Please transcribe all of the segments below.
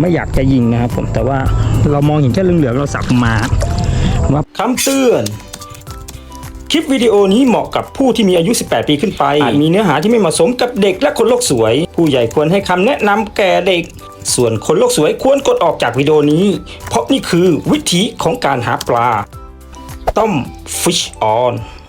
ไม่อยากจะยิงนะครับผมแต่ว่าเรามองเห็นแค่เหลืองๆเราสับมาว่าคำเตือน คลิปวิดีโอนี้เหมาะกับผู้ที่มีอายุ 18 ปีขึ้นไป อาจมีเนื้อหาที่ไม่เหมาะสมกับเด็กและคนโลกสวย ผู้ใหญ่ควรให้คำแนะนำแก่เด็ก ส่วนคนโลกสวยควรกดออกจากวิดีโอนี้ เพราะนี่คือวิธีของการหาปลาต้ม fish on โด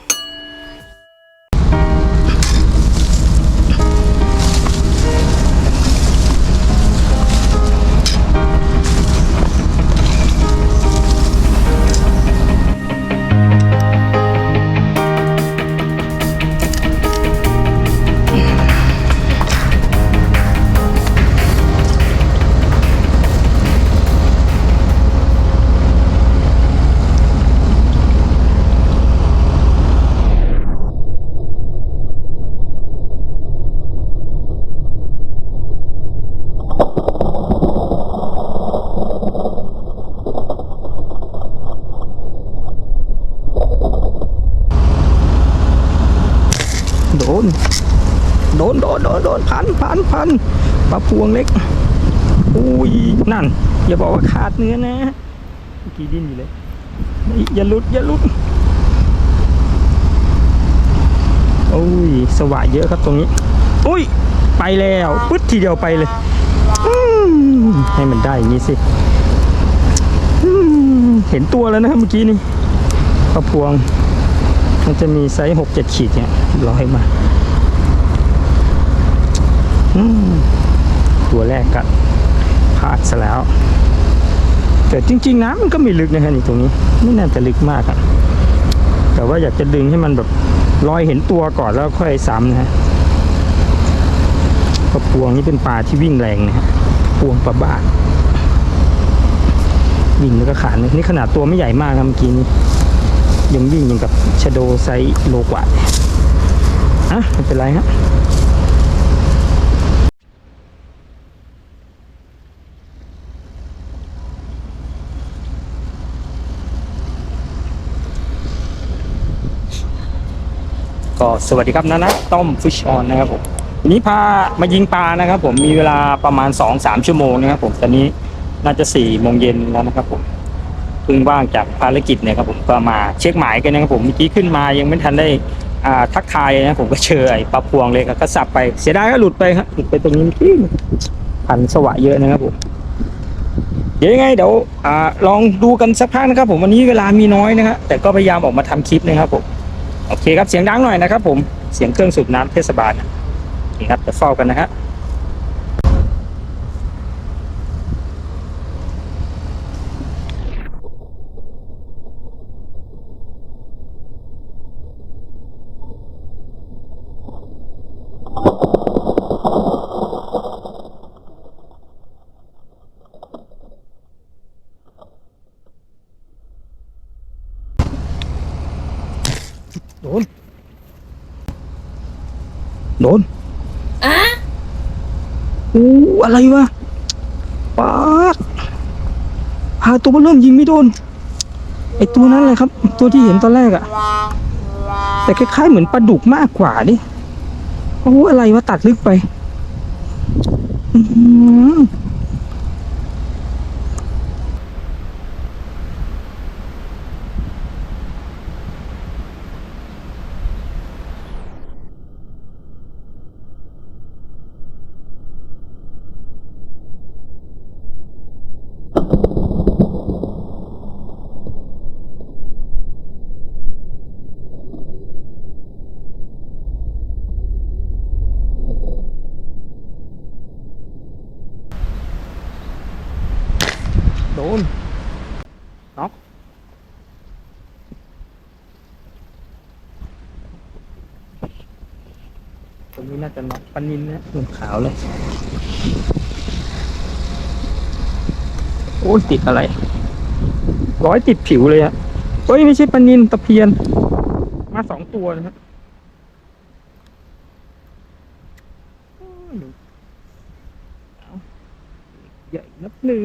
ปลาพวงเล็กอุ้ยนั่น อย่าบอกว่าขาดเนื้อนะเมื่อกี้ดิ้นอยู่เลยไม่อย่าหลุด อย่าหลุดโอ้ยสว่ายเยอะครับตรงนี้ อุ้ย ไปแล้วปึ๊ดทีเดียวไปเลยอืมให้มันได้อย่างนี้สิอืมเห็นตัวแล้วนะครับเมื่อกี้นี่ปลาพวง มันจะมีไซส์หกเจ็ดขีดเนี่ยร้อยมา อืม ตัวแรกก็พลาดซะแล้ว แต่จริง ๆน้ำมันก็ไม่ลึกนะฮะนี่ตรงนี้ ไม่น่าจะลึกมากอะแต่ว่าอยากจะดึงให้มันแบบลอยเห็นตัวก่อนแล้วค่อยซ้ำนะฮะปลาพวงนี่เป็นปลาที่วิ่งแรงนะฮะพวงปลาบาทวิ่งแล้วก็ขาดนะนี่ขนาดตัวไม่ใหญ่มากครับเมื่อกี้นี้ยังวิ่งอยังกับชโดไซโลกว่าอะไม่เป็นไรฮะ ก็สวัสดีครับนะนะต้มฟิชออนนะครับผมวันนี้พามายิงปลานะครับ ผมมีเวลาประมาณ2-3ชั่วโมงนะครับผมตอนนี้น่าจะ4โมงเย็นแล้วนะครับผมเพิ่งว่างจากภารกิจเนี่ยครับผมก็มาเช็คหมายกันนะครับผมเมื่อกี้ขึ้นมายังไม่ทันได้ทักทายนะผมก็เจอไอ้ปลาพวงเลยครับก็สับไปเสียดายก็หลุดไปครับหลุดไปตรงนี้เมื่พันสวะเยอะนะครับผมเดี๋ยวยังไงเดี๋ยวอลองดูกันสักพักนะครับผมวันนี้เวลามีน้อยนะครับแต่ก็พยายามออกมาทำคลิปนะครับผม โอเคครับเสียงดังหน่อยนะครับผมเสียงเครื่องสูบน้ำเทศบาลนะโอเคครับเดี๋ยวเฝ้ากันนะฮะ โดนอะอู้อะไรวะปาดพาตัวมันเริ่มยิงไม่โดน ไอตัวนั้นเลยครับ ตัวที่เห็นตอนแรกอะแต่คล้ายๆเหมือนปลาดุกมากกว่าดิโอ้อะไรวะตัดลึกไป อื้อหือโดนน็อกตัวนี้น่าจะน็อก ปนินนะหนุ่มขาวเลย โอ้ยติดอะไร ร้อยติดผิวเลยอะเฮ้ย ไม่ใช่ปนินตะเพียน มาสองตัวนะครับโอ้ยอาใหญ่นับหนึ่ง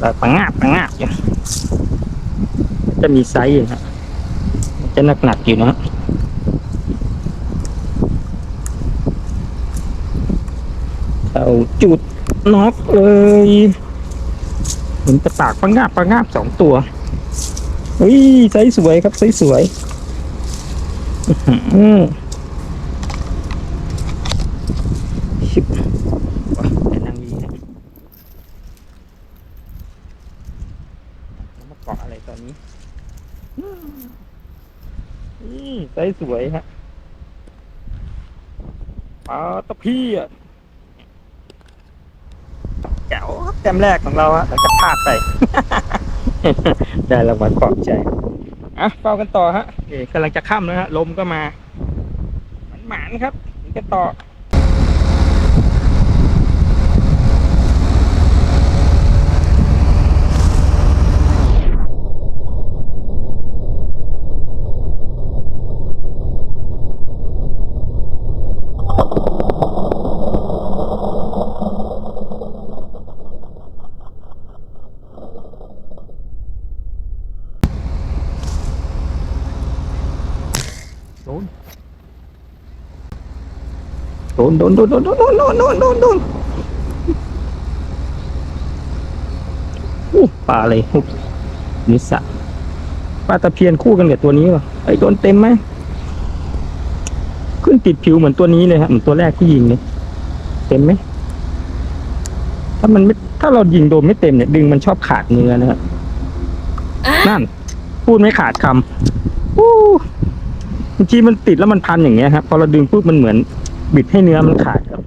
แต่ปังงาบปังงาบอยู่จะมีไซส์อยู่ฮะจะหนักๆอยู่นะเอาจุดน็อกเลยเห็นต่ปากปังงาบปังงาบสองตัวเฮ้ยไซส์สวยครับไซส์สวย อือหือชิบว่ะแต่นางยีนะแล้วมาเกาะอะไรตอนนี้ นี่ไซ ส์สวยฮะปลาตะเพียนแจ๋วครับแต้มแรกของเราฮะหลังจากพลาดไป ได้รางวัลปลอบใจอะเฝ้ากันต่อฮะเอ๋กำลังจะค่ำแล้วฮะลมก็มาหมานๆครับกันต่อ นโดนโดนโดนโดนโดนโดนโดนโดนโดนอู้ปลาอะไรหุบนิสะปลาตะเพียนคู่กันกับตัวนี้วะไอ้โดนเต็มไหมขึ้นติดผิวเหมือนตัวนี้เลยฮะเหมือนตัวแรกที่ยิงเลยเต็มไหมถ้ามันไม่ถ้าเรายิงโดนไม่เต็มเนี่ยดึงมันชอบขาดเนื้อนะฮะนั่น พูดไม่ขาดคำอู้บางทีมันติดแล้วมันพันอย่างเงี้ยครับพอเราดึงปุ๊บมันเหมือน บิดให้เนื้อมันขาดครับ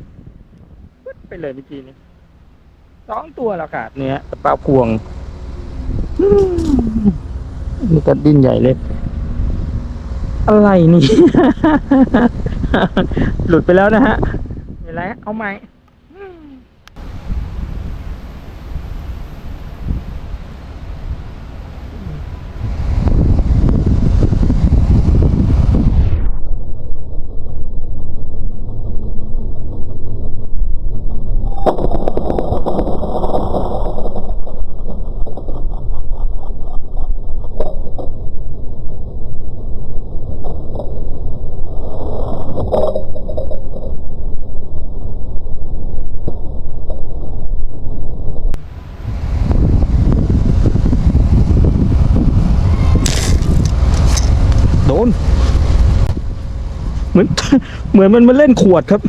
ปึ๊ดไปเลยเมื่อกี้นี้สองตัวแล้วขาดเนื้อปลาพวงอืมนี่ก็ดิ้นใหญ่เลย อะไรนี่ หลุดไปแล้วนะฮะไม่เป็นไรฮะเอาใหม่อืมโดน เหมือนมันมาเล่นขวดครับ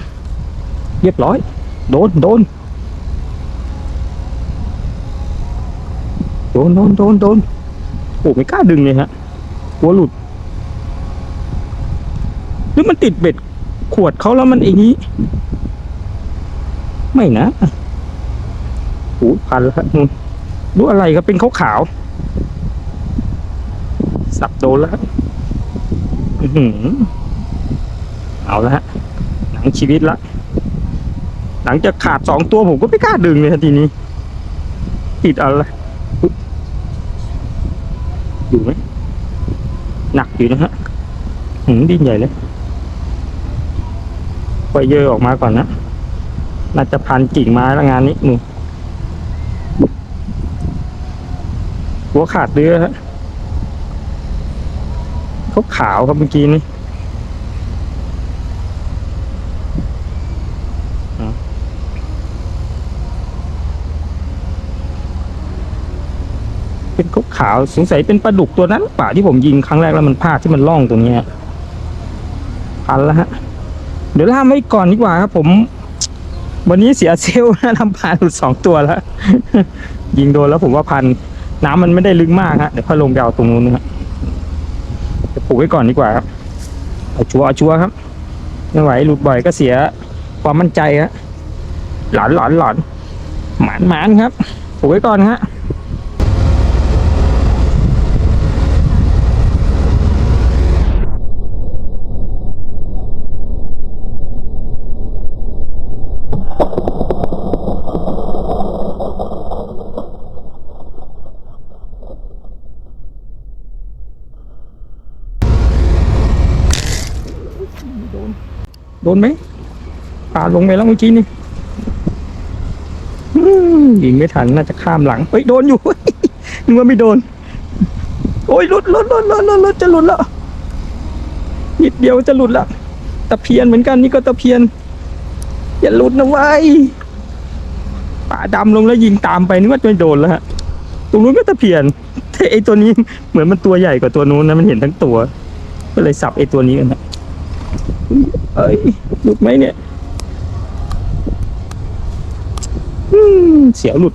เรียบร้อย โดนโดนโดนโดนโดนโดนโอ้ไม่กล้าดึงเลยฮะกลัวหลุด หรือมันติดเบ็ดขวดเขาแล้วมันเองนี้ ไม่นะโอ้พันแล้วครับนู่นดูอะไรครับเป็นขาวขาวสับโดนแล้วครับอื้อหือ เอาละฮะหนังชีวิตละ หลังจากขาดสองตัวผมก็ไม่กล้าดึงเลยทีนี้ ติดอะไรอยู่ไหมหนักอยู่นะฮะหืมดิ้นใหญ่เลยปล่อยเยอะออกมาก่อนนะน่าจะพันกิ่งไม้แล้วงานนี้หนูหัวขาดเรือฮะเขาขาวครับเมื่อกี้นี้ เป็นขาวขาวๆสงสัยเป็นปลาดุกตัวนั้นป่าที่ผมยิงครั้งแรกแล้วมันพลาดที่มันล่องตรงเนี้ยพันแล้วฮะ เดี๋ยวล่ามไว้ก่อนดีกว่าครับ ผม วันนี้เสียเซลนะทำผ่านหลุดสองตัวแล้ว ยิงโดนแล้วผมว่าพันน้ำมันไม่ได้ลึกมากฮะเดี๋ยวค่อลงไปเอาตรงนู้นนะฮะจะปลูกไว้ก่อนดีกว่าครับเอาชัวร์เอาชัวร์ครับไม่ไหวหลุดบ่อยก็เสียความมั่นใจฮะหลอนหลอนหลอนหมานหมานครับปลูกไว้ก่อนฮะ โด นไหมปลาลงไปแล้วเมื่อกี้นี่ยิงไม่ทันน่าจะข้ามหลังเฮ้ยโดนอยู่นึกว่าไม่โดน โอ้ยหลุดหลุดหลุดหลุดหลุดจะหลุดล้วนิดเดียวจะหลุดละตะเพียนเหมือนกันนี่ก็ตะเพียน อย่าหลุดนะไว้ยป่าดำลงแล้วยิงตามไปนึกว่าจะไม่โดนแล้วฮะตรงนู้นก็ตะเพียนแต่ไอตัวนี้เหมือนมันตัวใหญ่กว่าตัวนู้นนะมันเห็นทั้งตัว ก็เลยสับไอตัวนี้กันนะ เอ้ยหลุดไหมเนี่ยอืมเสียวหลุด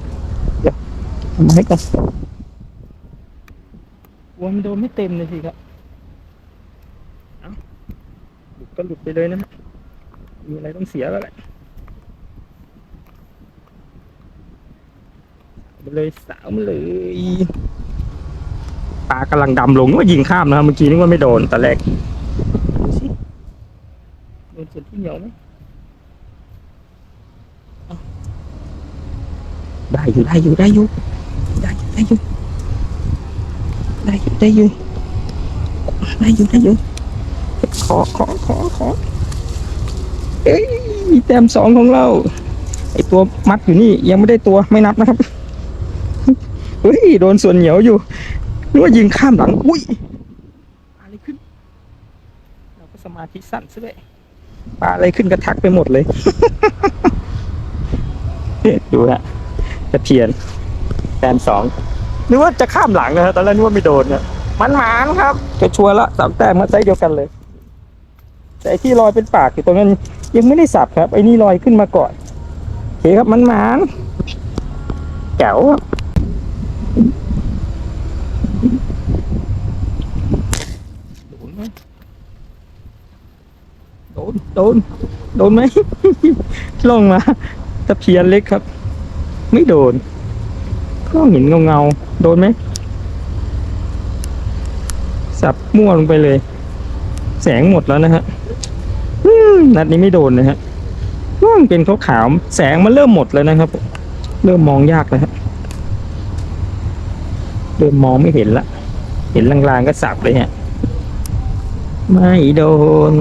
เดี๋ยวทำให้กันกลัวมันโดนไม่เต็มเลยสิครับเอ้าหลุดก็หลุดไปเลยนะฮะมีอะไรต้องเสียแล้วแหละเอาไปเลยสาวมาเลยปลากำลังดำลงนึกว่ายิงข้ามนะครับเมื่อกี้นึกว่าไม่โดนแต่แรกดูสิโด นส่วนที่เหนียวไหมได้อยู่ได้อยู่ได้อยู่ได้อยู่ได้อยู่ได้อยู่ได้อยู่ได้อยู่ได้อยู่ขอขอขอขอเอ้ยแต้มสองของเราไอตัวมัดอยู่นี่ยังไม่ได้ตัวไม่นับนะครับเฮ้ยโดนส่วนเหนียวอยู่นึกว่ายิงข้ามหลังอุ้ยปลาอะไรขึ้น เราก็สมาธิสั้นซะด้วย ปลาอะไรขึ้นกระทักไปหมดเลย ดูฮะตะเพียนแต้มสองนึกว่าจะข้ามหลังนะฮะตอนแรกนึกว่าไม่โดนเนี่ยมันหมานครับจะชัวร์ละสามแต้มมาไซส์เดียวกันเลย แต่ไอ้ที่ลอยเป็นปากอยู่ตรงนั้นยังไม่ได้สับครับไอ้นี่ลอยขึ้นมาก่อนโอเคครับมันหมานแจ๋วครับโดนไหมโด นโดน โดนไหมลงมาตะเพียนเล็กครับ ไม่โดนก็เห็นเงาเงาโดนไหมสับมั่วลงไปเลย แสงหมดแล้วนะฮะนัดนี้ไม่โดนนะฮะว่ามันเป็นขาวขาวๆแสงมันเริ่มหมดแล้วนะครับ เริ่มมองยากแล้วฮะเริ่มมองไม่เห็นละ เห็นลางๆก็สับเลยฮะไม่โดน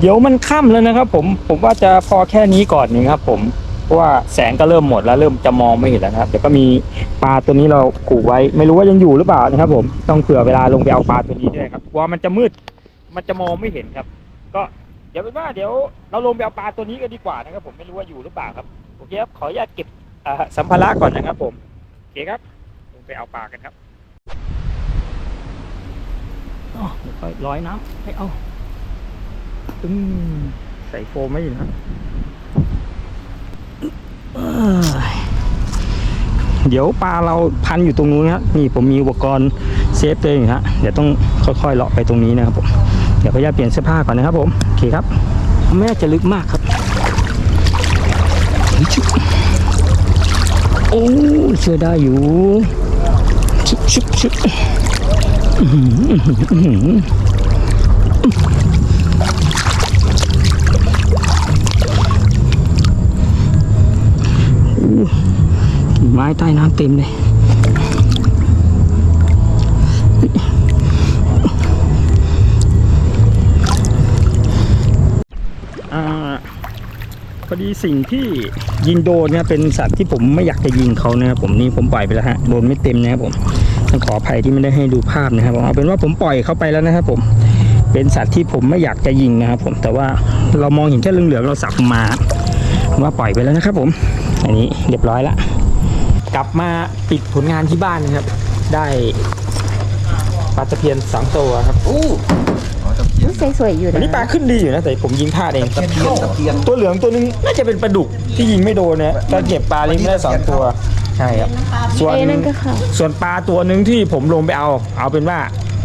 เดี๋ยวมันค่ำแล้วนะครับผมผมว่าจะพอแค่นี้ก่อนนี่ครับ ผมเพราะว่าแสงก็เริ่มหมดแล้วเริ่มจะมองไม่เห็นแล้วนะครับเดี๋ยวก็มีปลาตัวนี้เราขู่ไว้ ไม่รู้ว่ายังอยู่หรือเปล่านะครับ ผมต้องเผื่อเวลาลงไปเอาปลาตัวนี้ด้วยครับกลัว่ามันจะมืดมันจะมองไม่เห็นครับ ก็เดี๋ยวเป็นว่าเดี๋ยวเราลงไปเอาปลาตัวนี้กันดีกว่านะครับ ผมไม่รู้ว่าอยู่หรือเปล่าครับโอเคครับขออนุญาตเก็บสัมภาระก่อนนะครับ ผมโอเคครับลงไปเอาปลากันครับอ๋อเดี๋ยวค่อยร้อยน้ำให้เอา ตึ้งใส่โฟมไม่อยู่นะเอ้ยเดี๋ยวปลาเราพันอยู่ตรงนู้นครับนี่ผมมีอุปกรณ์เซฟตัวเองฮะเดี๋ยวต้องค่อยๆเลาะไปตรงนี้นะครับผมเดี๋ยวขออนุญาตเปลี่ยนเสื้อผ้าก่อนนะครับผมโอเคครับไม่น่าจะลึกมากครับโอ้เชื่อได้อยู่ชุบชุบชุบอื้อหืออื้อหือ กิ่ง ไม้ใต้น้ำเต็มเลยอ่าพอดีสิ่งที่ยิงโดนเนี่ยเป็นสัตว์ที่ผมไม่อยากจะยิงเขานะครับผมนี่ผมปล่อยไปแล้วฮะโดนไม่เต็มนะครับผมต้องขออภัยที่ไม่ได้ให้ดูภาพนะครับผมเอาเป็นว่าผมปล่อยเขาไปแล้วนะครับผมเป็นสัตว์ที่ผมไม่อยากจะยิงนะครับผมแต่ว่าเรามองเห็นแค่เหลืองๆเราสับมาว่าปล่อยไปแล้วนะครับผม อันนี้เรียบร้อยละ กลับมาปิดผลงานที่บ้านนะครับ ได้ปลาตะเพียนสามตัวครับสวยๆอยู่วันนะนี้ปลาขึ้นดีอยู่นะแต่ผมยิงพลาดเองตะเพียนตะเพียนตัวเหลืองตัวนึงน่าจะเป็นปลาดุกที่ยิงไม่โดนนะก็เก็บปลาลิงไม่ได้สองตัวใช่ครับส่วนเอ้ยนั่นก็ค่ะส่วนปลาตัวหนึ่งที่ผมลงไปเอา เอาเป็นว่า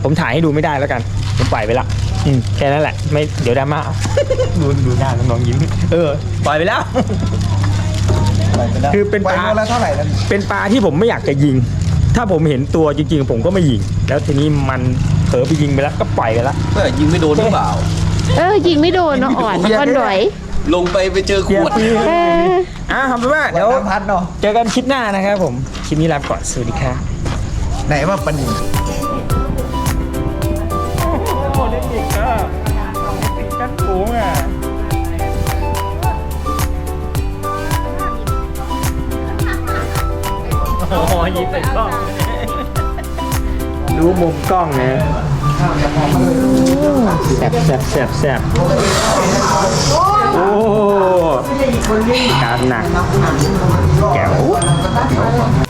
ผมถ่ายให้ดูไม่ได้แล้วกัน ผมปล่อยไปละอืมแค่นั้นแหละ ไม่เดี๋ยวดราม่าดูดูหน้าน้องๆยิ้ม เออ ปล่อยไปแล้ว คือเป็นปปลาลาละเท่าไหร่นะเป็นปลาที่ผมไม่อยากจะยิง ถ้าผมเห็นตัวจริงๆ ผมก็ไม่ยิง แล้วทีนี้มันเผลอไปยิงไปแล้วก็ปล่อยไปแล้วเพื่อยิงไม่โดนหรือเปล่า เออยิงไม่โดนเนาะอ่อนมันก็ดอย ลงไปไปเจอขวดเออ อะทำไปนว่าเดี๋ยวน้ำพัดเนาะเจอกันคลิปหน้านะครับผม คลิปนี้ลาไปก่อน สวัสดีครับ ไหนว่าปันนีโอ้เด็กๆก็ติดกันสูงอะ อ้โยิ้มเป็กล้องรู้มุมกล้องไงแสบแสบแสบแสบโอ้การหนักแก้ว